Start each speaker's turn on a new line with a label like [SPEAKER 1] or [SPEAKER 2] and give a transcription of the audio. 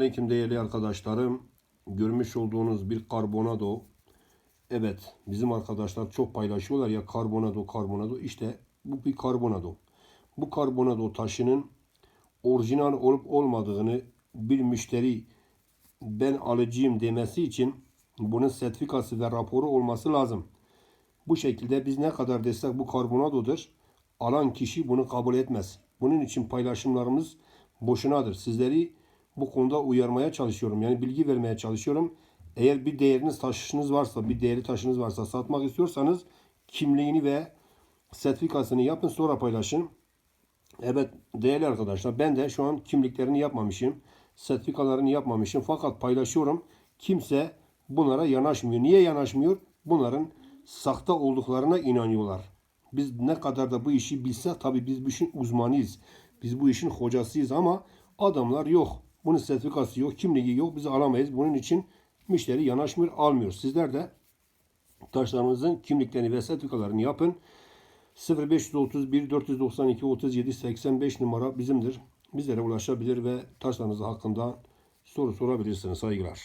[SPEAKER 1] Selamünaleyküm değerli arkadaşlarım. Görmüş olduğunuz bir karbonado. Evet, bizim arkadaşlar çok paylaşıyorlar ya karbonado, karbonado. İşte bu bir karbonado. Bu karbonado taşının orijinal olup olmadığını bir müşteri ben alıcıyım demesi için bunun sertifikası ve raporu olması lazım. Bu şekilde biz ne kadar destek bu karbonadodur. Alan kişi bunu kabul etmez. Bunun için paylaşımlarımız boşunadır. Sizleri bu konuda uyarmaya çalışıyorum. Yani bilgi vermeye çalışıyorum. Eğer bir değeriniz taşınız varsa, bir değerli taşınız varsa satmak istiyorsanız kimliğini ve sertifikasını yapın sonra paylaşın. Evet değerli arkadaşlar ben de şu an kimliklerini yapmamışım. Sertifikalarını yapmamışım. Fakat paylaşıyorum. Kimse bunlara yanaşmıyor. Niye yanaşmıyor? Bunların sahte olduklarına inanıyorlar. Biz ne kadar da bu işi bilsek tabii biz bu işin uzmanıyız. Biz bu işin hocasıyız ama adamlar yok. Bunun sertifikası yok, kimliği yok. Biz alamayız. Bunun için müşteri yanaşmıyor, almıyor. Sizler de taşlarınızın kimliklerini ve sertifikalarını yapın. 0531 492 37 85 numara bizimdir. Bizlere ulaşabilir ve taşlarınız hakkında soru sorabilirsiniz. Saygılar.